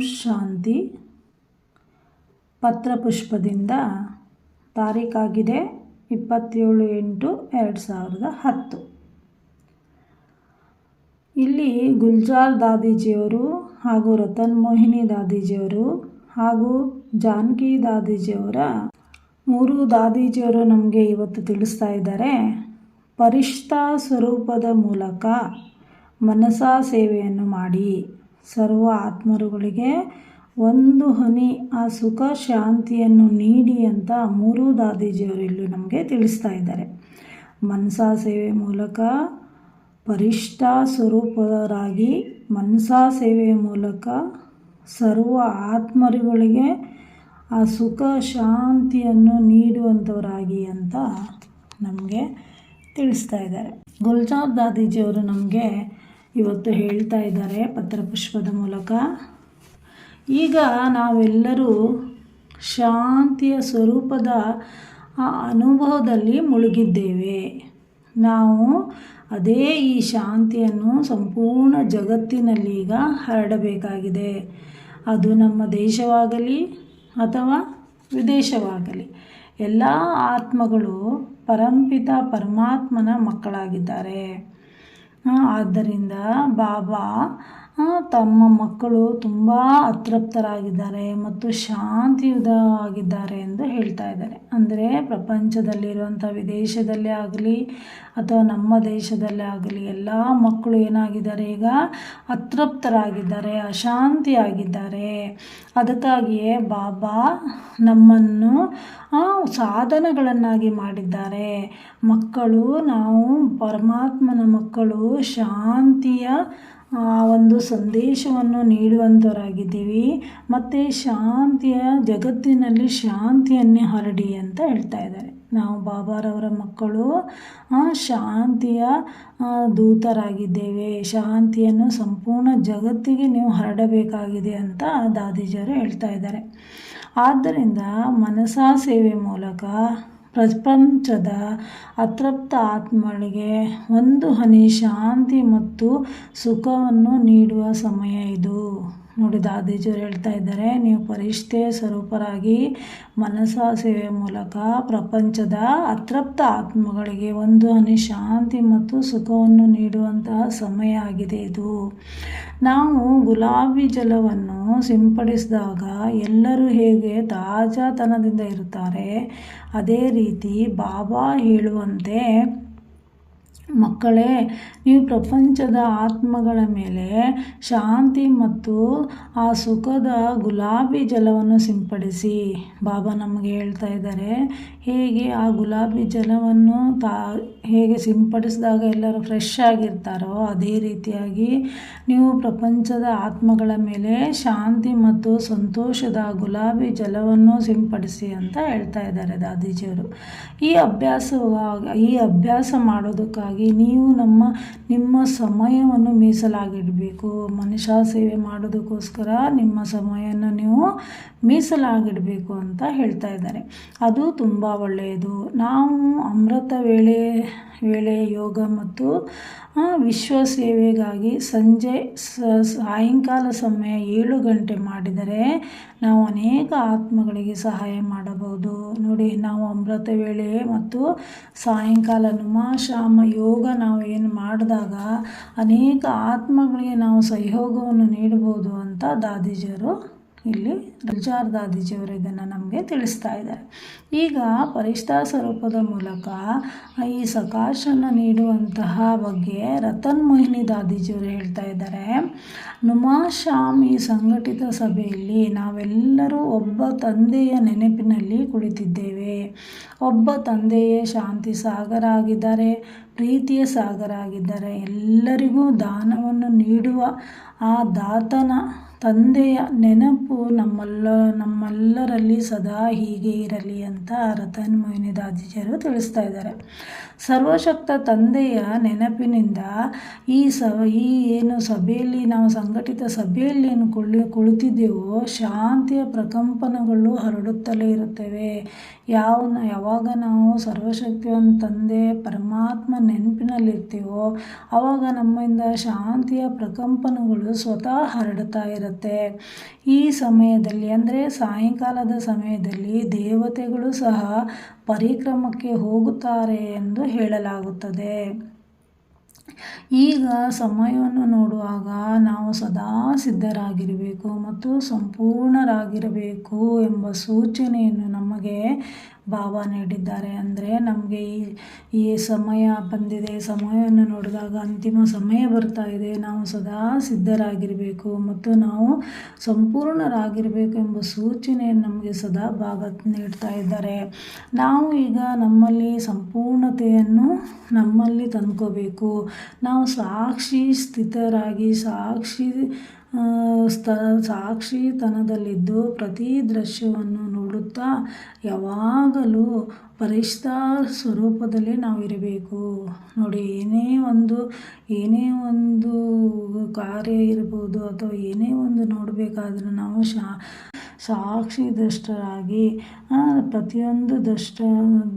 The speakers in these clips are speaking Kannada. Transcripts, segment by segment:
ಶಾಂತಿ. ಪತ್ರಪುಷ್ಪದಿಂದ ತಾರೀಕಾಗಿದೆ ಇಪ್ಪತ್ತೇಳು ಎಂಟು ಎರಡು ಸಾವಿರದ ಹತ್ತು. ಇಲ್ಲಿ ಗುಲ್ಜಾರ್ ದಾದೀಜಿಯವರು ಹಾಗೂ ರತನ್ ಮೋಹಿನಿ ದಾದೀಜಿಯವರು ಹಾಗೂ ಜಾನಕಿ ದಾದೀಜಿಯವರ ಮೂರು ದಾದೀಜಿಯವರು ನಮಗೆ ಇವತ್ತು ತಿಳಿಸ್ತಾ ಇದ್ದಾರೆ. ಪರಿಷ್ಠ ಸ್ವರೂಪದ ಮೂಲಕ ಮನಸಾ ಸೇವೆಯನ್ನು ಮಾಡಿ. ಸರ್ವ ಆತ್ಮರುಗಳಿಗೆ ಒಂದು ಹನಿ, ಆ ಸುಖ, ಶಾಂತಿಯನ್ನು ನೀಡಿ ಅಂತ ಮೂರು ದಾದೀಜಿಯವರು ಇಲ್ಲಿ ನಮಗೆ ತಿಳಿಸ್ತಾ ಇದ್ದಾರೆ. ಮನಸಾ ಸೇವೆ ಮೂಲಕ ಪರಿಷ್ಠ ಸ್ವರೂಪರಾಗಿ ಮನಸಾ ಸೇವೆ ಮೂಲಕ ಸರ್ವ ಆತ್ಮರುಗಳಿಗೆ ಆ ಸುಖ, ಶಾಂತಿಯನ್ನು ನೀಡುವಂಥವರಾಗಿ ಅಂತ ನಮಗೆ ತಿಳಿಸ್ತಾ ಇದ್ದಾರೆ. ಗುಲ್ಜಾರ್ ದಾದೀಜಿಯವರು ನಮಗೆ ಇವತ್ತು ಹೇಳ್ತಾ ಇದ್ದಾರೆ ಪತ್ರಪುಷ್ಪದ ಮೂಲಕ. ಈಗ ನಾವೆಲ್ಲರೂ ಶಾಂತಿಯ ಸ್ವರೂಪದ ಆ ಅನುಭವದಲ್ಲಿ ಮುಳುಗಿದ್ದೇವೆ. ನಾವು ಅದೇ ಈ ಶಾಂತಿಯನ್ನು ಸಂಪೂರ್ಣ ಜಗತ್ತಿನಲ್ಲಿ ಈಗ ಹರಡಬೇಕಾಗಿದೆ. ಅದು ನಮ್ಮ ದೇಶವಾಗಲಿ ಅಥವಾ ವಿದೇಶವಾಗಲಿ, ಎಲ್ಲ ಆತ್ಮಗಳು ಪರಂಪಿತ ಪರಮಾತ್ಮನ ಮಕ್ಕಳಾಗಿದ್ದಾರೆ. ಆದ್ದರಿಂದ ಬಾಬಾ ತಮ್ಮ ಮಕ್ಕಳು ತುಂಬ ಅತೃಪ್ತರಾಗಿದ್ದಾರೆ ಮತ್ತು ಶಾಂತಿಯುತವಾಗಿದ್ದಾರೆ ಎಂದು ಹೇಳ್ತಾ ಇದ್ದಾರೆ. ಅಂದರೆ ಪ್ರಪಂಚದಲ್ಲಿರುವಂಥ ವಿದೇಶದಲ್ಲೇ ಆಗಲಿ ಅಥವಾ ನಮ್ಮ ದೇಶದಲ್ಲೇ ಆಗಲಿ ಎಲ್ಲ ಮಕ್ಕಳು ಏನಾಗಿದ್ದಾರೆ ಈಗ? ಅತೃಪ್ತರಾಗಿದ್ದಾರೆ, ಅಶಾಂತಿಯಾಗಿದ್ದಾರೆ. ಅದಕ್ಕಾಗಿಯೇ ಬಾಬಾ ನಮ್ಮನ್ನು ಸಾಧನಗಳನ್ನಾಗಿ ಮಾಡಿದ್ದಾರೆ. ಮಕ್ಕಳು, ನಾವು ಪರಮಾತ್ಮನ ಮಕ್ಕಳು ಶಾಂತಿಯ ಒಂದು ಸಂದೇಶವನ್ನು ನೀಡುವಂಥವರಾಗಿದ್ದೀವಿ ಮತ್ತು ಶಾಂತಿಯ ಜಗತ್ತಿನಲ್ಲಿ ಶಾಂತಿಯನ್ನೇ ಹರಡಿ ಅಂತ ಹೇಳ್ತಾ ಇದ್ದಾರೆ. ನಾವು ಬಾಬಾರವರ ಮಕ್ಕಳು ಶಾಂತಿಯ ದೂತರಾಗಿದ್ದೇವೆ. ಶಾಂತಿಯನ್ನು ಸಂಪೂರ್ಣ ಜಗತ್ತಿಗೆ ನೀವು ಹರಡಬೇಕಾಗಿದೆ ಅಂತ ದಾದಿಜರು ಹೇಳ್ತಾ ಇದ್ದಾರೆ. ಆದ್ದರಿಂದ ಮನಸಾ ಸೇವೆ ಮೂಲಕ ಪ್ರಪಂಚದ ಅತೃಪ್ತ ಆತ್ಮಗಳಿಗೆ ಒಂದು ಹನಿ ಶಾಂತಿ ಮತ್ತು ಸುಖವನ್ನು ನೀಡುವ ಸಮಯ ಇದು. ನೋಡಿ ದಾದೀಜಿಯವರು ಹೇಳ್ತಾ ಇದ್ದಾರೆ, ನೀವು ಪರಿಷ್ಠೆ ಸ್ವರೂಪರಾಗಿ ಮನಸಾ ಸೇವೆ ಮೂಲಕ ಪ್ರಪಂಚದ ಅತೃಪ್ತ ಆತ್ಮಗಳಿಗೆ ಒಂದು ಹನಿ ಶಾಂತಿ ಮತ್ತು ಸುಖವನ್ನು ನೀಡುವಂತಹ ಸಮಯ ಆಗಿದೆ ಇದು. ನಾವು ಗುಲಾಬಿ ಜಲವನ್ನು ಸಿಂಪಡಿಸಿದಾಗ ಎಲ್ಲರೂ ಹೇಗೆ ತಾಜಾತನದಿಂದ ಇರುತ್ತಾರೆ, ಅದೇ ರೀತಿ ಬಾಬಾ ಹೇಳುವಂತೆ ಮಕ್ಕಳೇ, ನೀವು ಪ್ರಪಂಚದ ಆತ್ಮಗಳ ಮೇಲೆ ಶಾಂತಿ ಮತ್ತು ಆ ಸುಖದ ಗುಲಾಬಿ ಜಲವನ್ನು ಸಿಂಪಡಿಸಿ. ಬಾಬಾ ನಮಗೆ ಹೇಳ್ತಾ ಇದ್ದಾರೆ, ಹೇಗೆ ಆ ಗುಲಾಬಿ ಜಲವನ್ನು ತಾ, ಹೇಗೆ ಸಿಂಪಡಿಸಿದಾಗ ಎಲ್ಲರೂ ಫ್ರೆಶ್ ಆಗಿರ್ತಾರೋ ಅದೇ ರೀತಿಯಾಗಿ ನೀವು ಪ್ರಪಂಚದ ಆತ್ಮಗಳ ಮೇಲೆ ಶಾಂತಿ ಮತ್ತು ಸಂತೋಷದ ಗುಲಾಬಿ ಜಲವನ್ನು ಸಿಂಪಡಿಸಿ ಅಂತ ಹೇಳ್ತಾ ಇದ್ದಾರೆ ದಾದೀಜಿಯವರು. ಈ ಅಭ್ಯಾಸ ಈ ಅಭ್ಯಾಸ ಮಾಡೋದಕ್ಕಾಗಿ ನೀವು ನಮ್ಮ, ನಿಮ್ಮ ಸಮಯವನ್ನು ಮೀಸಲಾಗಿಡಬೇಕು. ಮನುಷ್ಯ ಸೇವೆ ಮಾಡೋದಕ್ಕೋಸ್ಕರ ನಿಮ್ಮ ಸಮಯವನ್ನು ನೀವು ಮೀಸಲಾಗಿಡಬೇಕು ಅಂತ ಹೇಳ್ತಾ ಇದ್ದಾರೆ. ಅದು ತುಂಬ ಒಳ್ಳೆಯದು. ನಾವು ಅಮೃತ ವೇಳೆ ವೇಳೆ ಯೋಗ ಮತ್ತು ವಿಶ್ವ ಸೇವೆಗಾಗಿ ಸಂಜೆ ಸಾಯಂಕಾಲ ಸಮಯ ಏಳು ಗಂಟೆ ಮಾಡಿದರೆ ನಾವು ಅನೇಕ ಆತ್ಮಗಳಿಗೆ ಸಹಾಯ ಮಾಡಬಹುದು. ನೋಡಿ, ನಾವು ಅಮೃತ ವೇಳೆ ಮತ್ತು ಸಾಯಂಕಾಲ ನುಮಾಶಾಮ ಯೋಗ ನಾವು ಏನು ಮಾಡಿದಾಗ ಅನೇಕ ಆತ್ಮಗಳಿಗೆ ನಾವು ಸಹಯೋಗವನ್ನು ನೀಡಬಹುದು ಅಂತ ದಾದೀಜಿಯವರು ಇಲ್ಲಿ ಗುಲ್ಜಾರ್ ದಾದೀಜಿಯವರು ಇದನ್ನು ನಮಗೆ ತಿಳಿಸ್ತಾ ಇದ್ದಾರೆ. ಈಗ ಪರಿಷ್ಠಾ ಸ್ವರೂಪದ ಮೂಲಕ ಈ ಸಕಾಶನ ನೀಡುವಂತಹ ಬಗ್ಗೆ ರತನ್ ಮೋಹಿನಿ ದಾದಿಜಿಯವರು ಹೇಳ್ತಾ ಇದ್ದಾರೆ. ನುಮಾಶಾಮ್ ಸಂಘಟಿತ ಸಭೆಯಲ್ಲಿ ನಾವೆಲ್ಲರೂ ಒಬ್ಬ ತಂದೆಯ ನೆನಪಿನಲ್ಲಿ ಕುಳಿತಿದ್ದೇವೆ. ಒಬ್ಬ ತಂದೆಯೇ ಶಾಂತಿ ಸಾಗರ ಆಗಿದ್ದಾರೆ ಪ್ರೀತಿಯ ಸಾಗರ ಆಗಿದ್ದಾರೆ ಎಲ್ಲರಿಗೂ ದಾನವನ್ನು ನೀಡುವ ಆ ದಾತನ ತಂದೆಯ ನೆನಪು ನಮ್ಮೆಲ್ಲ, ನಮ್ಮೆಲ್ಲರಲ್ಲಿ ಸದಾ ಹೀಗೆ ಇರಲಿ ಅಂತ ರತನ್ ಮೋಹಿನಿ ದಾದಿಜಿಯವರು ತಿಳಿಸ್ತಾ ಇದ್ದಾರೆ. ಸರ್ವಶಕ್ತ ತಂದೆಯ ನೆನಪಿನಿಂದ ಈ ಸ ಈ ಏನು ಸಭೆಯಲ್ಲಿ ನಾವು ಸಂಘಟಿತ ಸಭೆಯಲ್ಲಿ ಏನು ಕುಳಿ ಕುಳಿತಿದ್ದೆವೋ, ಶಾಂತಿಯ ಪ್ರಕಂಪನಗಳು ಹರಡುತ್ತಲೇ ಇರುತ್ತವೆ. ಯಾವ ಯಾವಾಗ ನಾವು ಸರ್ವಶಕ್ತಿವಂತ ತಂದೆ ಪರಮಾತ್ಮ ನೆನಪಿನಲ್ಲಿರ್ತೀವೋ ಆವಾಗ ನಮ್ಮಿಂದ ಶಾಂತಿಯ ಪ್ರಕಂಪನಗಳು ಸ್ವತಃ ಹರಡ್ತಾ ಇರುತ್ತೆ. ಈ ಸಮಯದಲ್ಲಿ ಅಂದರೆ ಸಾಯಂಕಾಲದ ಸಮಯದಲ್ಲಿ ದೇವತೆಗಳು ಸಹ ಪರಿಕ್ರಮಕ್ಕೆ ಹೋಗುತ್ತಾರೆ ಎಂದು ಹೇಳಲಾಗುತ್ತದೆ. ಈಗ ಸಮಯವನ್ನು ನೋಡುವಾಗ ನಾವು ಸದಾ ಸಿದ್ಧರಾಗಿರಬೇಕು ಮತ್ತು ಸಂಪೂರ್ಣರಾಗಿರಬೇಕು ಎಂಬ ಸೂಚನೆಯನ್ನು ನಮಗೆ ಬಾಬಾ ನೀಡಿದ್ದಾರೆ. ಅಂದರೆ ನಮಗೆ ಈ ಈ ಸಮಯ ಬಂದಿದೆ. ಸಮಯವನ್ನು ನೋಡಿದಾಗ ಅಂತಿಮ ಸಮಯ ಬರ್ತಾ ಇದೆ. ನಾವು ಸದಾ ಸಿದ್ಧರಾಗಿರಬೇಕು ಮತ್ತು ನಾವು ಸಂಪೂರ್ಣರಾಗಿರಬೇಕು ಎಂಬ ಸೂಚನೆಯನ್ನು ನಮಗೆ ಸದಾ ಬಾಬಾ ನೀಡ್ತಾ ಇದ್ದಾರೆ. ನಾವು ಈಗ ನಮ್ಮಲ್ಲಿ ಸಂಪೂರ್ಣತೆಯನ್ನು ನಮ್ಮಲ್ಲಿ ತಂದ್ಕೋಬೇಕು. ನಾವು ಸಾಕ್ಷಿ ಸ್ಥಿತರಾಗಿ, ಸಾಕ್ಷಿ ಸ್ಥ, ಸಾಕ್ಷಿತನದಲ್ಲಿದ್ದು ಪ್ರತಿ ದೃಶ್ಯವನ್ನು ನೋಡುತ್ತಾ ಯಾವಾಗಲೂ ಪರಿಷ್ಠ ಸ್ವರೂಪದಲ್ಲಿ ನಾವು ಇರಬೇಕು ನೋಡಿ, ಏನೇ ಒಂದು ಏನೇ ಒಂದು ಕಾರ್ಯ ಇರ್ಬೋದು ಅಥವಾ ಏನೇ ಒಂದು ನೋಡಬೇಕಾದ್ರೂ ನಾವು ಶಾ, ಸಾಕ್ಷಿ ದೃಷ್ಟರಾಗಿ ಪ್ರತಿಯೊಂದು ದೃಷ್ಟ,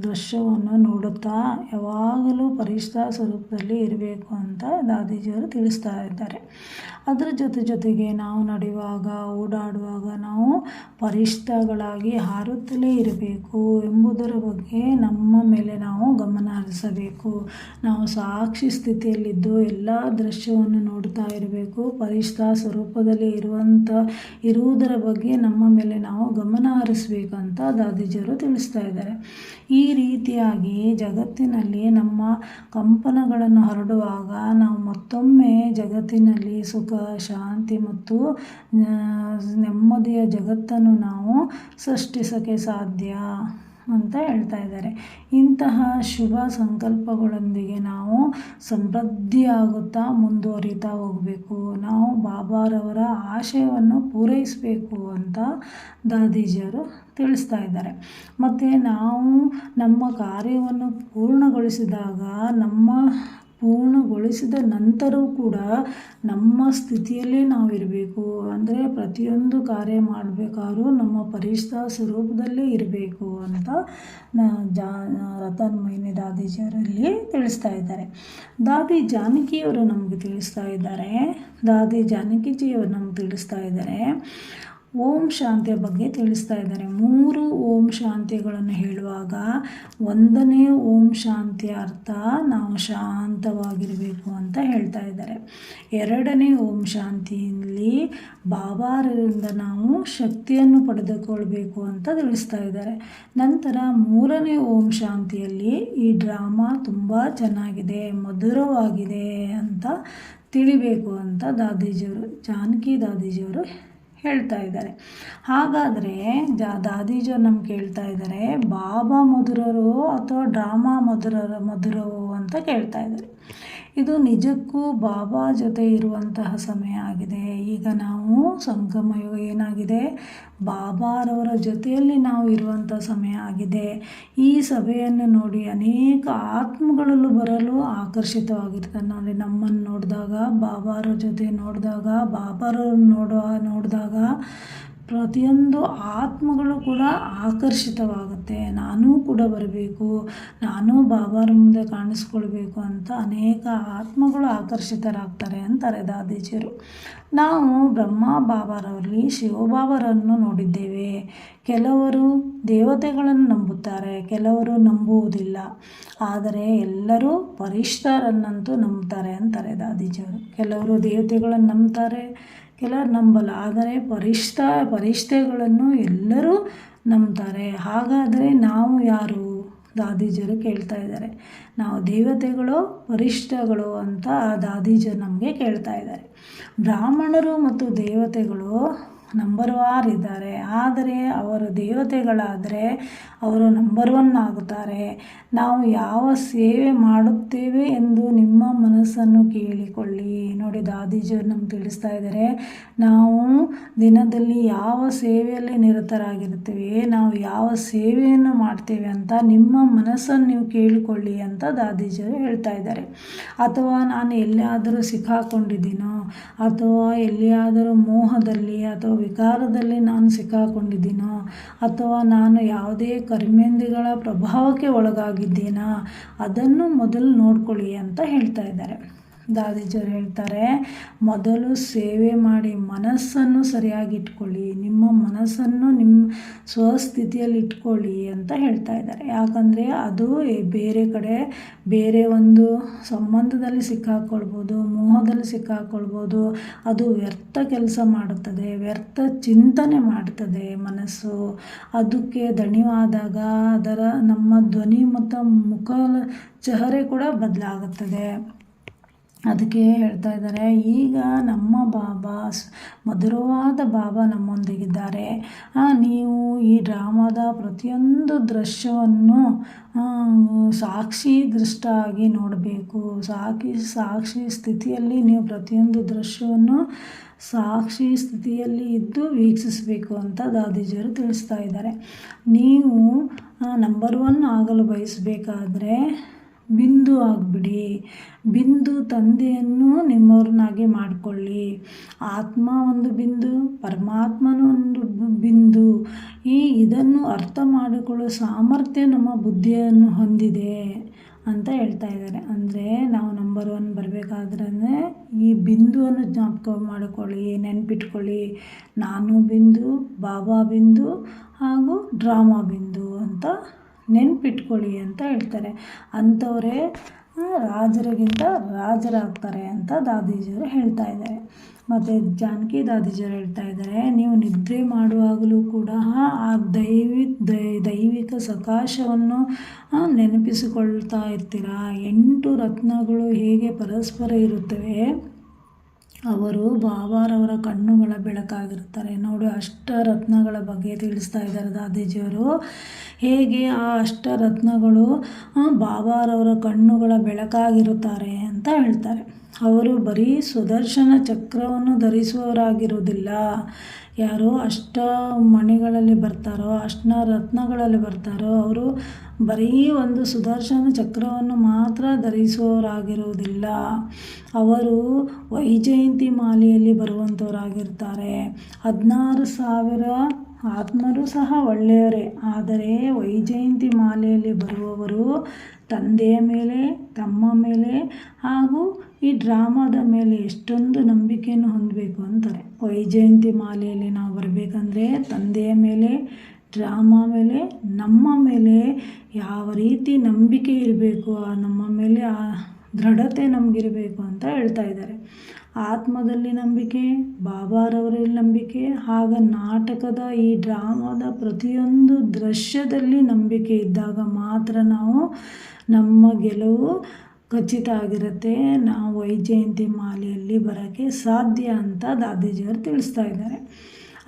ದೃಶ್ಯವನ್ನು ನೋಡುತ್ತಾ ಯಾವಾಗಲೂ ಪರಿಷ್ಠ ಸ್ವರೂಪದಲ್ಲಿ ಇರಬೇಕು ಅಂತ ದಾದೀಜಿಯವರು ತಿಳಿಸ್ತಾ ಇದ್ದಾರೆ. ಅದರ ಜೊತೆ ಜೊತೆಗೆ ನಾವು ನಡೆಯುವಾಗ, ಓಡಾಡುವಾಗ ನಾವು ಪರಿಷ್ಠಗಳಾಗಿ ಹಾರುತ್ತಲೇ ಇರಬೇಕು ಎಂಬುದರ ಬಗ್ಗೆ ನಮ್ಮ ಮೇಲೆ ನಾವು ಗಮನ ಹರಿಸಬೇಕು. ನಾವು ಸಾಕ್ಷಿ ಸ್ಥಿತಿಯಲ್ಲಿದ್ದು ಎಲ್ಲ ದೃಶ್ಯವನ್ನು ನೋಡ್ತಾ ಇರಬೇಕು. ಪರಿಷ್ಠ ಸ್ವರೂಪದಲ್ಲಿ ಇರುವಂಥ ಇರುವುದರ ಬಗ್ಗೆ ನಮ್ಮ ಮೇಲೆ ನಾವು ಗಮನ ಹರಿಸಬೇಕಂತ ದಾದಿಜಿಯವರು ತಿಳಿಸ್ತಾ ಇದ್ದಾರೆ. ಈ ರೀತಿಯಾಗಿ ಜಗತ್ತಿನಲ್ಲಿ ನಮ್ಮ ಕಂಪನಗಳನ್ನು ಹರಡುವಾಗ ನಾವು ಮತ್ತೊಮ್ಮೆ ಜಗತ್ತಿನಲ್ಲಿ ಸುಖ ಶಾಂತಿ ಮತ್ತು ನೆಮ್ಮದಿಯ ಜಗತ್ತನ್ನು ನಾವು ಸೃಷ್ಟಿಸೋಕ್ಕೆ ಸಾಧ್ಯ ಅಂತ ಹೇಳ್ತಾ ಇದ್ದಾರೆ. ಇಂತಹ ಶುಭ ಸಂಕಲ್ಪಗಳೊಂದಿಗೆ ನಾವು ಸಮೃದ್ಧಿಯಾಗುತ್ತಾ ಮುಂದುವರಿತಾ ಹೋಗಬೇಕು. ನಾವು ಬಾಬಾರವರ ಆಶಯವನ್ನು ಪೂರೈಸಬೇಕು ಅಂತ ದಾದೀಜಿಯವರು ತಿಳಿಸ್ತಾ ಇದ್ದಾರೆ. ಮತ್ತು ನಾವು ನಮ್ಮ ಕಾರ್ಯವನ್ನು ಪೂರ್ಣಗೊಳಿಸಿದಾಗ ನಮ್ಮ ಪೂರ್ಣಗೊಳಿಸಿದ ನಂತರವೂ ಕೂಡ ನಮ್ಮ ಸ್ಥಿತಿಯಲ್ಲೇ ನಾವು ಇರಬೇಕು ಅಂದರೆ ಪ್ರತಿಯೊಂದು ಕಾರ್ಯ ಮಾಡಬೇಕಾದ್ರೂ ನಮ್ಮ ಪರಿಷ್ಠ ಸ್ವರೂಪದಲ್ಲೇ ಇರಬೇಕು ಅಂತ ಜಾ, ರತನ್ ಮೈನಿ ದಾದೀಜಿಯವರಲ್ಲಿ ತಿಳಿಸ್ತಾ ಇದ್ದಾರೆ. ದಾದಿ ಜಾನಕಿಯವರು ನಮಗೆ ತಿಳಿಸ್ತಾ ಇದ್ದಾರೆ. ದಾದಿ ಜಾನಕಿಜಿಯವರು ನಮ್ಗೆ ತಿಳಿಸ್ತಾ ಇದ್ದಾರೆ. ಓಂ ಶಾಂತಿಯ ಬಗ್ಗೆ ತಿಳಿಸ್ತಾ ಇದ್ದಾರೆ. ಮೂರು ಓಂ ಶಾಂತಿಗಳನ್ನು ಹೇಳುವಾಗ ಒಂದನೇ ಓಂ ಶಾಂತಿಯ ಅರ್ಥ ನಾವು ಶಾಂತವಾಗಿರಬೇಕು ಅಂತ ಹೇಳ್ತಾ ಇದ್ದಾರೆ. ಎರಡನೇ ಓಂ ಶಾಂತಿಯಲ್ಲಿ ಬಾಬಾರರಿಂದ ನಾವು ಶಕ್ತಿಯನ್ನು ಪಡೆದುಕೊಳ್ಬೇಕು ಅಂತ ತಿಳಿಸ್ತಾ ಇದ್ದಾರೆ. ನಂತರ ಮೂರನೇ ಓಂ ಶಾಂತಿಯಲ್ಲಿ ಈ ಡ್ರಾಮಾ ತುಂಬ ಚೆನ್ನಾಗಿದೆ, ಮಧುರವಾಗಿದೆ ಅಂತ ತಿಳಿಬೇಕು ಅಂತ ದಾದೀಜಿಯವರು, ಜಾನಕಿ ದಾದೀಜಿಯವರು ಹೇಳ್ತಾ ಇದ್ದಾರೆ. ಹಾಗಾದರೆ ಜ ನಮ್ಗೆ ಕೇಳ್ತಾ ಇದ್ದಾರೆ, ಬಾಬಾ ಮಧುರರು ಅಥವಾ ಡ್ರಾಮಾ ಮಧುರರು ಮಧುರವು ಅಂತ ಕೇಳ್ತಾ ಇದ್ದಾರೆ. ಇದು ನಿಜಕ್ಕೂ ಬಾಬಾ ಜೊತೆ ಇರುವಂತಹ ಸಮಯ ಆಗಿದೆ. ಈಗ ನಾವು ಸಂಗಮ ಯೋಗ ಏನಾಗಿದೆ? ಬಾಬಾರವರ ಜೊತೆಯಲ್ಲಿ ನಾವು ಇರುವಂಥ ಸಮಯ ಆಗಿದೆ. ಈ ಸಭೆಯನ್ನು ನೋಡಿ ಅನೇಕ ಆತ್ಮಗಳಲ್ಲೂ ಬರಲು ಆಕರ್ಷಿತವಾಗಿರ್ತಾರೆ ನೋಡಿ ನಮ್ಮನ್ನು ನೋಡಿದಾಗ ಬಾಬಾರ ಜೊತೆ ನೋಡಿದಾಗ, ಬಾಬಾರವ್ರನ್ನ ನೋಡುವ ನೋಡಿದಾಗ ಪ್ರತಿಯೊಂದು ಆತ್ಮಗಳು ಕೂಡ ಆಕರ್ಷಿತವಾಗುತ್ತೆ. ನಾನೂ ಕೂಡ ಬರಬೇಕು, ನಾನೂ ಬಾಬಾರ ಮುಂದೆ ಕಾಣಿಸ್ಕೊಳ್ಬೇಕು ಅಂತ ಅನೇಕ ಆತ್ಮಗಳು ಆಕರ್ಷಿತರಾಗ್ತಾರೆ ಅಂತಾರೆ ದಾದೀಜಿಯರು ನಾವು ಬ್ರಹ್ಮ ಬಾಬಾರವರಲ್ಲಿ ಶಿವಬಾಬಾರನ್ನು ನೋಡಿದ್ದೇವೆ. ಕೆಲವರು ದೇವತೆಗಳನ್ನು ನಂಬುತ್ತಾರೆ, ಕೆಲವರು ನಂಬುವುದಿಲ್ಲ. ಆದರೆ ಎಲ್ಲರೂ ಪರಿಷ್ಠರನ್ನಂತೂ ನಂಬ್ತಾರೆ ಅಂತಾರೆ ದಾದೀಜಿಯವರು ಕೆಲವರು ದೇವತೆಗಳನ್ನು ನಂಬ್ತಾರೆ ಕೆಲವರು ನಂಬಲ್ಲ, ಆದರೆ ಪರಿಷ್ಠ, ಪರಿಷ್ಠೆಗಳನ್ನು ಎಲ್ಲರೂ ನಂಬ್ತಾರೆ. ಹಾಗಾದರೆ ನಾವು ಯಾರು? ದಾದೀಜರು ಕೇಳ್ತಾ ಇದ್ದಾರೆ. ನಾವು ದೇವತೆಗಳು, ಪರಿಷ್ಠಗಳು ಅಂತ ದಾದೀಜರು ನಮಗೆ ಕೇಳ್ತಾ ಇದ್ದಾರೆ. ಬ್ರಾಹ್ಮಣರು ಮತ್ತು ದೇವತೆಗಳು ನಂಬರ್ ವಾರ್ ಇದ್ದಾರೆ. ಆದರೆ ಅವರು ದೇವತೆಗಳಾದರೆ ಅವರು ನಂಬರ್ ಒನ್ ಆಗುತ್ತಾರೆ. ನಾವು ಯಾವ ಸೇವೆ ಮಾಡುತ್ತೇವೆ ಎಂದು ನಿಮ್ಮ ಮನಸ್ಸನ್ನು ಕೇಳಿಕೊಳ್ಳಿ. ನೋಡಿ, ದಾದೀಜಿಯವರು ನಮ್ಗೆ ತಿಳಿಸ್ತಾ ಇದ್ದಾರೆ. ನಾವು ದಿನದಲ್ಲಿ ಯಾವ ಸೇವೆಯಲ್ಲಿ ನಿರತರಾಗಿರ್ತೀವಿ ನಾವು ಯಾವ ಸೇವೆಯನ್ನು ಮಾಡ್ತೇವೆ ಅಂತ ನಿಮ್ಮ ಮನಸ್ಸನ್ನು ನೀವು ಕೇಳಿಕೊಳ್ಳಿ ಅಂತ ದಾದೀಜಿಯವರು ಹೇಳ್ತಾ ಇದ್ದಾರೆ. ಅಥವಾ ನಾನು ಎಲ್ಲಿಯಾದರೂ ಸಿಕ್ಕಾಕೊಂಡಿದ್ದೀನೋ, ಅಥವಾ ಎಲ್ಲಿಯಾದರೂ ಮೋಹದಲ್ಲಿ, ಅಥವಾ ವಿಕಾರದಲ್ಲಿ ನಾನು ಸಿಕ್ಕಾಕೊಂಡಿದ್ದೀನೋ? ಅಥವಾ ನಾನು ಯಾವುದೇ ಕರಿಮೆಂದಿಗಳ ಪ್ರಭಾವಕ್ಕೆ ಒಳಗಾಗಿದ್ದೀನಾ? ಅದನ್ನು ಮೊದಲು ನೋಡ್ಕೊಳ್ಳಿ ಅಂತ ಹೇಳ್ತಾ ಇದ್ದಾರೆ. ದಾದಿಜರು ಹೇಳ್ತಾರೆ, ಮೊದಲು ಸೇವೆ ಮಾಡಿ ಮನಸ್ಸನ್ನು ಸರಿಯಾಗಿ ಇಟ್ಕೊಳ್ಳಿ, ನಿಮ್ಮ ಮನಸ್ಸನ್ನು ನಿಮ್ಮ ಸ್ವಸ್ಥಿತಿಯಲ್ಲಿ ಇಟ್ಕೊಳ್ಳಿ ಅಂತ ಹೇಳ್ತಾ ಇದ್ದಾರೆ. ಯಾಕಂದರೆ ಅದು ಬೇರೆ ಕಡೆ, ಬೇರೆ ಒಂದು ಸಂಬಂಧದಲ್ಲಿ ಸಿಕ್ಕಾಕೊಳ್ಬೋದು, ಮೋಹದಲ್ಲಿ ಸಿಕ್ಕಾಕೊಳ್ಬೋದು, ಅದು ವ್ಯರ್ಥ ಕೆಲಸ ಮಾಡುತ್ತದೆ, ವ್ಯರ್ಥ ಚಿಂತನೆ ಮಾಡ್ತದೆ ಮನಸ್ಸು. ಅದಕ್ಕೆ ದಣಿವಾದಾಗ ಅದರ ನಮ್ಮ ಧ್ವನಿ ಮತ್ತು ಮುಖ ಚಹರೆ ಕೂಡ ಬದಲಾಗುತ್ತದೆ. ಅದಕ್ಕೆ ಹೇಳ್ತಾ ಇದ್ದಾರೆ, ಈಗ ನಮ್ಮ ಬಾಬಾ ಮಧುರವಾದ ಬಾಬಾ ನಮ್ಮೊಂದಿಗಿದ್ದಾರೆ. ನೀವು ಈ ಡ್ರಾಮಾದ ಪ್ರತಿಯೊಂದು ದೃಶ್ಯವನ್ನು ಸಾಕ್ಷಿ ದೃಷ್ಟಾಗಿ ನೋಡಬೇಕು. ಸಾಕಿ ಸಾಕ್ಷಿ ಸ್ಥಿತಿಯಲ್ಲಿ ನೀವು ಪ್ರತಿಯೊಂದು ದೃಶ್ಯವನ್ನು ಸಾಕ್ಷಿ ಸ್ಥಿತಿಯಲ್ಲಿ ಇದ್ದು ವೀಕ್ಷಿಸಬೇಕು ಅಂತ ದಾದಿಜಿಯವರು ತಿಳಿಸ್ತಾ ಇದ್ದಾರೆ. ನೀವು ನಂಬರ್ ಒನ್ ಆಗಲು ಬಯಸಬೇಕಾದ್ರೆ ಬಿಂದು ಆಗಿಬಿಡಿ. ಬಿಂದು ತಂದೆಯನ್ನು ನಿಮ್ಮವ್ರನ್ನಾಗಿ ಮಾಡಿಕೊಳ್ಳಿ. ಆತ್ಮ ಒಂದು ಬಿಂದು, ಪರಮಾತ್ಮನೂ ಒಂದು ಬಿಂದು. ಈ ಇದನ್ನು ಅರ್ಥ ಮಾಡಿಕೊಳ್ಳೋ ಸಾಮರ್ಥ್ಯ ನಮ್ಮ ಬುದ್ಧಿಯನ್ನು ಹೊಂದಿದೆ ಅಂತ ಹೇಳ್ತಾ ಇದ್ದಾರೆ. ಅಂದರೆ ನಾವು ನಂಬರ್ ಒನ್ ಬರಬೇಕಾದ್ರೆ ಈ ಬಿಂದುವನ್ನು ಜ್ಞಾಪಕ ಮಾಡಿಕೊಳ್ಳಿ, ನೆನ್ಪಿಟ್ಕೊಳ್ಳಿ. ನಾನು ಬಿಂದು, ಬಾಬಾ ಬಿಂದು ಹಾಗೂ ಡ್ರಾಮಾ ಬಿಂದು ಅಂತ ನೆನ್ಪಿಟ್ಕೊಳ್ಳಿ ಅಂತ ಹೇಳ್ತಾರೆ. ಅಂಥವರೇ ರಾಜರಿಗಿಂತ ರಾಜರಾಗ್ತಾರೆ ಅಂತ ದಾದೀಜರು ಹೇಳ್ತಾ ಇದ್ದಾರೆ. ಮತ್ತು ಜಾನಕಿ ದಾದೀಜರು ಹೇಳ್ತಾ ಇದ್ದಾರೆ, ನೀವು ನಿದ್ರೆ ಮಾಡುವಾಗಲೂ ಕೂಡ, ಆ, ದೈವಿ ದೈವಿಕ ಸಕಾಶವನ್ನು ನೆನಪಿಸಿಕೊಳ್ತಾ ಇರ್ತೀರ? ಎಂಟು ರತ್ನಗಳು ಹೇಗೆ ಪರಸ್ಪರ ಇರುತ್ತವೆ? ಅವರು ಬಾಬಾರವರ ಕಣ್ಣುಗಳ ಬೆಳಕಾಗಿರ್ತಾರೆ ನೋಡಿ, ಅಷ್ಟರತ್ನಗಳ ಬಗ್ಗೆ ತಿಳಿಸ್ತಾ ಇದ್ದಾರೆ ದಾದೀಜಿಯವರು. ಹೇಗೆ ಆ ಅಷ್ಟರತ್ನಗಳು ಬಾಬಾರವರ ಕಣ್ಣುಗಳ ಬೆಳಕಾಗಿರುತ್ತಾರೆ ಅಂತ ಹೇಳ್ತಾರೆ. ಅವರು ಬರೀ ಸುದರ್ಶನ ಚಕ್ರವನ್ನು ಧರಿಸುವವರಾಗಿರುವುದಿಲ್ಲ. ಯಾರು ಅಷ್ಟ ಮಣಿಗಳಲ್ಲಿ ಬರ್ತಾರೋ, ಅಷ್ಟ ರತ್ನಗಳಲ್ಲಿ ಬರ್ತಾರೋ, ಅವರು ಬರೀ ಒಂದು ಸುದರ್ಶನ ಚಕ್ರವನ್ನು ಮಾತ್ರ ಧರಿಸುವವರಾಗಿರುವುದಿಲ್ಲ. ಅವರು ವೈಜಯಂತಿ ಮಾಲೆಯಲ್ಲಿ ಬರುವಂಥವರಾಗಿರ್ತಾರೆ ಹದಿನಾರು ಸಾವಿರ ಆತ್ಮರು ಸಹ ಒಳ್ಳೆಯವರೇ. ಆದರೆ ವೈಜಯಂತಿ ಮಾಲೆಯಲ್ಲಿ ಬರುವವರು ತಂದೆಯ ಮೇಲೆ, ತಮ್ಮ ಮೇಲೆ ಹಾಗೂ ಈ ಡ್ರಾಮಾದ ಮೇಲೆ ಎಷ್ಟೊಂದು ನಂಬಿಕೆಯನ್ನು ಹೊಂದಬೇಕು ಅಂತಾರೆ. ವೈಜಯಂತಿ ಮಾಲೆಯಲ್ಲಿ ನಾವು ಬರಬೇಕಂದ್ರೆ ತಂದೆಯ ಮೇಲೆ ಡ್ರಾಮಾ ಮೇಲೆ, ನಮ್ಮ ಮೇಲೆ ಯಾವ ರೀತಿ ನಂಬಿಕೆ ಇರಬೇಕು, ಆ ನಮ್ಮ ಮೇಲೆ ಆ ದೃಢತೆ ನಮಗಿರಬೇಕು ಅಂತ ಹೇಳ್ತಾ ಇದ್ದಾರೆ. ಆತ್ಮದಲ್ಲಿ ನಂಬಿಕೆ, ಬಾಬಾರವರಲ್ಲಿ ನಂಬಿಕೆ ಆಗ ನಾಟಕದ ಈ ಡ್ರಾಮಾದ ಪ್ರತಿಯೊಂದು ದೃಶ್ಯದಲ್ಲಿ ನಂಬಿಕೆ ಇದ್ದಾಗ ಮಾತ್ರ ನಾವು ನಮ್ಮ ಗೆಲುವು ಖಚಿತ ಆಗಿರುತ್ತೆ. ನಾವು ವೈಜಯಂತಿ ಮಾಲೆಯಲ್ಲಿ ಬರೋಕ್ಕೆ ಸಾಧ್ಯ ಅಂತ ದಾದೀಜಿಯವರು ತಿಳಿಸ್ತಾ ಇದ್ದಾರೆ.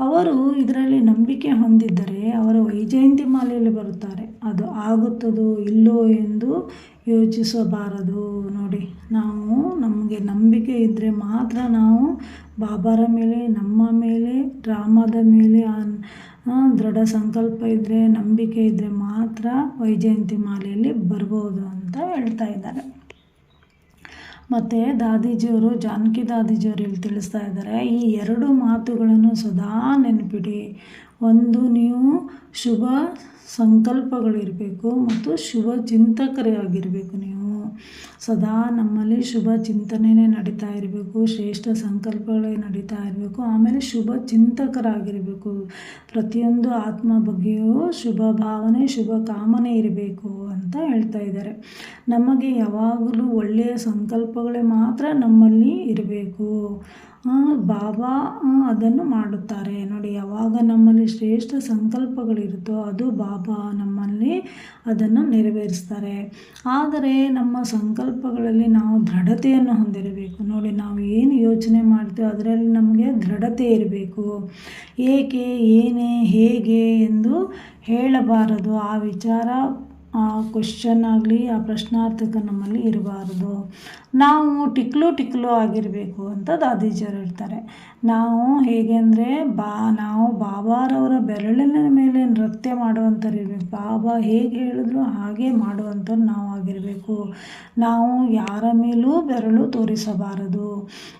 ಅವರು ಇದರಲ್ಲಿ ನಂಬಿಕೆ ಹೊಂದಿದ್ದರೆ ಅವರು ವೈಜಯಂತಿ ಮಾಲೆಯಲ್ಲಿ ಬರುತ್ತಾರೆ. ಅದು ಆಗುತ್ತದೋ ಇಲ್ಲೋ ಎಂದು ಯೋಚಿಸಬಾರದು. ನೋಡಿ, ನಾವು ನಮಗೆ ನಂಬಿಕೆ ಇದ್ದರೆ ಮಾತ್ರ ನಾವು ಬಾಬಾರ ಮೇಲೆ, ನಮ್ಮ ಮೇಲೆ ರಾಮದ ಮೇಲೆ ದೃಢ ಸಂಕಲ್ಪ ಇದ್ದರೆ ನಂಬಿಕೆ ಇದ್ದರೆ ಮಾತ್ರ ವೈಜಯಂತಿ ಮಾಲೆಯಲ್ಲಿ ಬರ್ಬೋದು ಅಂತ ಹೇಳ್ತಾ ಇದ್ದಾರೆ. ಮತ್ತು ದಾದೀಜಿಯವರು, ಜಾನಕಿ ದಾದೀಜಿಯವರು ಇಲ್ಲಿ ತಿಳಿಸ್ತಾ ಇದ್ದಾರೆ, ಈ ಎರಡು ಮಾತುಗಳನ್ನು ಸದಾ ನೆನಪಿಡಿ. ಒಂದು, ನೀವು ಶುಭ ಸಂಕಲ್ಪಗಳಿರಬೇಕು ಮತ್ತು ಶುಭ ಚಿಂತಕರಾಗಿರಬೇಕು ನೀವು. ಸದಾ ನಮ್ಮಲ್ಲಿ ಶುಭ ಚಿಂತನೆಯೇ ನಡೀತಾ ಇರಬೇಕು, ಶ್ರೇಷ್ಠ ಸಂಕಲ್ಪಗಳೇ ನಡೀತಾ ಇರಬೇಕು, ಆಮೇಲೆ ಶುಭ ಚಿಂತಕರಾಗಿರಬೇಕು. ಪ್ರತಿಯೊಂದು ಆತ್ಮ ಬಗ್ಗೆಯೂ ಶುಭ ಭಾವನೆ, ಶುಭ ಕಾಮನೆ ಇರಬೇಕು ಅಂತ ಹೇಳ್ತಾ ಇದ್ದಾರೆ. ನಮಗೆ ಯಾವಾಗಲೂ ಒಳ್ಳೆಯ ಸಂಕಲ್ಪಗಳೇ ಮಾತ್ರ ನಮ್ಮಲ್ಲಿ ಇರಬೇಕು. ಬಾಬಾ ಅದನ್ನು ಮಾಡುತ್ತಾರೆ. ನೋಡಿ, ಯಾವಾಗ ನಮ್ಮಲ್ಲಿ ಶ್ರೇಷ್ಠ ಸಂಕಲ್ಪಗಳಿರುತ್ತೋ ಅದು ಬಾಬಾ ನಮ್ಮಲ್ಲಿ ಅದನ್ನು ನೆರವೇರಿಸ್ತಾರೆ. ಆದರೆ ನಮ್ಮ ಸಂಕಲ್ಪಗಳಲ್ಲಿ ನಾವು ದೃಢತೆಯನ್ನು ಹೊಂದಿರಬೇಕು. ನೋಡಿ, ನಾವು ಏನು ಯೋಚನೆ ಮಾಡ್ತೀವೋ ಅದರಲ್ಲಿ ನಮಗೆ ದೃಢತೆ ಇರಬೇಕು. ಏಕೆ, ಏನೇ, ಹೇಗೆ ಎಂದು ಹೇಳಬಾರದು. ಆ ವಿಚಾರ ಆ ಕ್ವಶನ್ ಆಗಲಿ ಆ ಪ್ರಶ್ನಾರ್ಥಕ ನಮ್ಮಲ್ಲಿ ಇರಬಾರ್ದು. ನಾವು ಟಿಕ್ಲು ಟಿಕ್ಲು ಆಗಿರಬೇಕು ಅಂತ ದಾದೀಜರು ಹೇಳ್ತಾರೆ. ನಾವು ಹೇಗೆ ಅಂದರೆ, ಬಾ, ನಾವು ಬಾಬಾರವರ ಬೆರಳಿನ ಮೇಲೆ ನೃತ್ಯ ಮಾಡುವಂಥವ್ರಿರ್ಬೇಕು ಬಾಬಾ ಹೇಗೆ ಹೇಳಿದ್ರು ಹಾಗೆ ಮಾಡುವಂಥವ್ರು ನಾವು ಆಗಿರಬೇಕು. ನಾವು ಯಾರ ಮೇಲೂ ಬೆರಳು ತೋರಿಸಬಾರದು.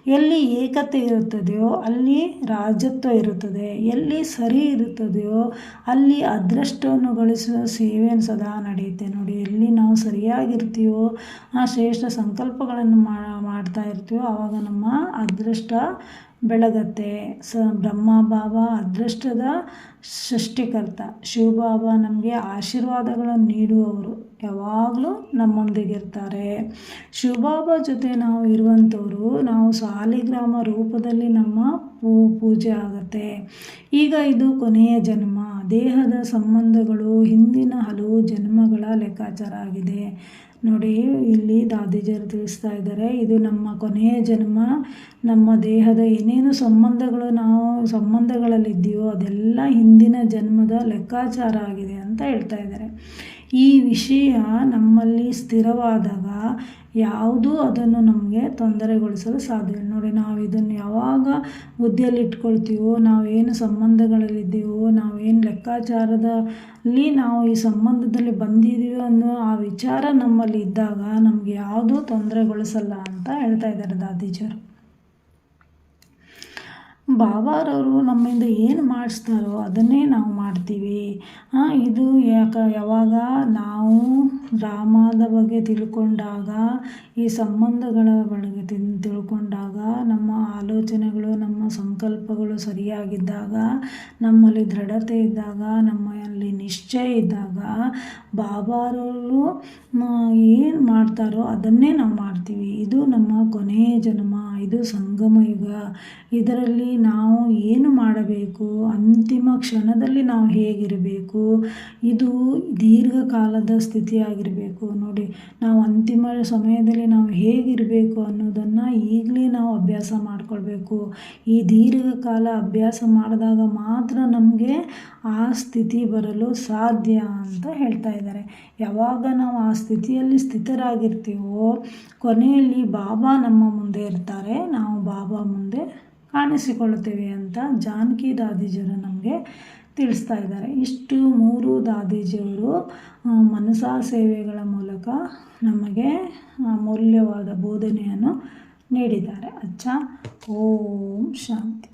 ಎಲ್ಲಿ ಏಕತೆ ಇರುತ್ತದೆಯೋ, ಅಲ್ಲಿ ರಾಜತ್ವ ಇರುತ್ತದೆ. ಎಲ್ಲಿ ಸರಿ ಇರುತ್ತದೆಯೋ, ಅಲ್ಲಿ ಅದೃಷ್ಟವನ್ನು ಗಳಿಸುವ ಸೇವೆಯನ್ನು ಸದಾ ನಡೆಯುತ್ತೆ. ನೋಡಿ, ಎಲ್ಲಿ ನಾವು ಸರಿಯಾಗಿರ್ತೀವೋ, ಆ ಶ್ರೇಷ್ಠ ಸಂಕಲ್ಪಗಳನ್ನು ಮಾಡ್ತಾ ಇರ್ತೀವೋ, ಆವಾಗ ನಮ್ಮ ಅದೃಷ್ಟ ಬೆಳಗತ್ತೆ. ಸ ಬ್ರಹ್ಮ ಬಾಬಾ ಅದೃಷ್ಟದ ಸೃಷ್ಟಿಕರ್ತ. ಶಿವಬಾಬಾ ನಮಗೆ ಆಶೀರ್ವಾದಗಳನ್ನು ನೀಡುವವರು. ಯಾವಾಗಲೂ ನಮ್ಮೊಂದಿಗಿರ್ತಾರೆ. ಶಿವಬಾಬಾ ಜೊತೆ ನಾವು ಇರುವಂಥವರು, ನಾವು ಸಾಲಿಗ್ರಾಮ ರೂಪದಲ್ಲಿ ನಮ್ಮ ಪೂ, ಪೂಜೆ ಆಗುತ್ತೆ. ಈಗ ಇದು ಕೊನೆಯ ಜನ್ಮ. ದೇಹದ ಸಂಬಂಧಗಳು ಹಿಂದಿನ ಹಲವು ಜನ್ಮಗಳ ಲೆಕ್ಕಾಚಾರ ಆಗಿದೆ. ನೋಡಿ, ಇಲ್ಲಿ ದಾದಿಜರು ತಿಳಿಸ್ತಾ ಇದ್ದಾರೆ, ಇದು ನಮ್ಮ ಕೊನೆಯ ಜನ್ಮ. ನಮ್ಮ ದೇಹದ ಏನೇನು ಸಂಬಂಧಗಳು ನಾವು ಸಂಬಂಧಗಳಲ್ಲಿದ್ದೀವೋ ಅದೆಲ್ಲ ಹಿಂದಿನ ಜನ್ಮದ ಲೆಕ್ಕಾಚಾರ ಆಗಿದೆ ಅಂತ ಹೇಳ್ತಾ ಇದ್ದಾರೆ. ಈ ವಿಷಯ ನಮ್ಮಲ್ಲಿ ಸ್ಥಿರವಾದಾಗ ಯಾವುದೂ ಅದನ್ನು ನಮಗೆ ತೊಂದರೆಗೊಳಿಸಲು ಸಾಧ್ಯ ನೋಡಿ, ನಾವು ಇದನ್ನು ಯಾವಾಗ ಬುದ್ಧಿಯಲ್ಲಿ ಇಟ್ಕೊಳ್ತೀವೋ ನಾವೇನು ಸಂಬಂಧಗಳಲ್ಲಿದ್ದೀವೋ ನಾವೇನು ಲೆಕ್ಕಾಚಾರದಲ್ಲಿ ನಾವು ಈ ಸಂಬಂಧದಲ್ಲಿ ಬಂದಿದ್ದೀವೋ ಅನ್ನೋ ಆ ವಿಚಾರ ನಮ್ಮಲ್ಲಿ ಇದ್ದಾಗ ನಮಗೆ ಯಾವುದೂ ತೊಂದರೆಗೊಳಿಸಲ್ಲ ಅಂತ ಹೇಳ್ತಾ ಇದ್ದಾರೆ ದಾದೀಜರು ಬಾಬಾರವರು ನಮ್ಮಿಂದ ಏನು ಮಾಡಿಸ್ತಾರೋ ಅದನ್ನೇ ನಾವು ಮಾಡ್ತೀವಿ. ಇದು ಯಾಕೆ, ಯಾವಾಗ ನಾವು ರಾಮದ ಬಗ್ಗೆ ತಿಳ್ಕೊಂಡಾಗ, ಈ ಸಂಬಂಧಗಳ ಬಗ್ಗೆ ತಿಳ್ಕೊಂಡಾಗ, ನಮ್ಮ ಆಲೋಚನೆಗಳು, ನಮ್ಮ ಸಂಕಲ್ಪಗಳು ಸರಿಯಾಗಿದ್ದಾಗ, ನಮ್ಮಲ್ಲಿ ದೃಢತೆ ಇದ್ದಾಗ, ನಮ್ಮಲ್ಲಿ ನಿಶ್ಚಯ ಇದ್ದಾಗ ಬಾಬಾರವರು ಏನು ಮಾಡ್ತಾರೋ ಅದನ್ನೇ ನಾವು ಮಾಡ್ತೀವಿ. ಇದು ನಮ್ಮ ಕೊನೆಯ ಜನ್ಮ. ಇದು ಸಂಗಮ ಯುಗ. ಇದರಲ್ಲಿ ನಾವು ಏನು ಮಾಡಬೇಕು? ಅಂತಿಮ ಕ್ಷಣದಲ್ಲಿ ನಾವು ಹೇಗಿರಬೇಕು? ಇದು ದೀರ್ಘಕಾಲದ ಸ್ಥಿತಿಯಾಗಿರಬೇಕು. ನೋಡಿ, ನಾವು ಅಂತಿಮ ಸಮಯದಲ್ಲಿ ನಾವು ಹೇಗಿರಬೇಕು ಅನ್ನೋದನ್ನು ಈಗಲೇ ನಾವು ಅಭ್ಯಾಸ ಮಾಡಿಕೊಳ್ಬೇಕು. ಈ ದೀರ್ಘಕಾಲ ಅಭ್ಯಾಸ ಮಾಡಿದಾಗ ಮಾತ್ರ ನಮಗೆ ಆ ಸ್ಥಿತಿ ಬರಲು ಸಾಧ್ಯ ಅಂತ ಹೇಳ್ತಾ ಇದ್ದಾರೆ. ಯಾವಾಗ ನಾವು ಆ ಸ್ಥಿತಿಯಲ್ಲಿ ಸ್ಥಿತರಾಗಿರ್ತೀವೋ, ಕೊನೆಯಲ್ಲಿ ಬಾಬಾ ನಮ್ಮ ಮುಂದೆ ಇರ್ತಾರೆ. ನಾವು ಬಾಬಾ ಮುಂದೆ ಕಾಣಿಸಿಕೊಳ್ಳುತ್ತೇವೆ ಅಂತ ಜಾನಕಿ ದಾದಿಜರು ನಮಗೆ ತಿಳಿಸ್ತಾ ಇದ್ದಾರೆ. ಇಷ್ಟು ಮೂರು ದಾದೀಜಿಯವರು ಮನಸಾ ಸೇವೆಗಳ ಮೂಲಕ ನಮಗೆ ಅಮೂಲ್ಯವಾದ ಬೋಧನೆಯನ್ನು ನೀಡಿದ್ದಾರೆ. ಅಚ್ಚ. ಓಂ ಶಾಂತಿ.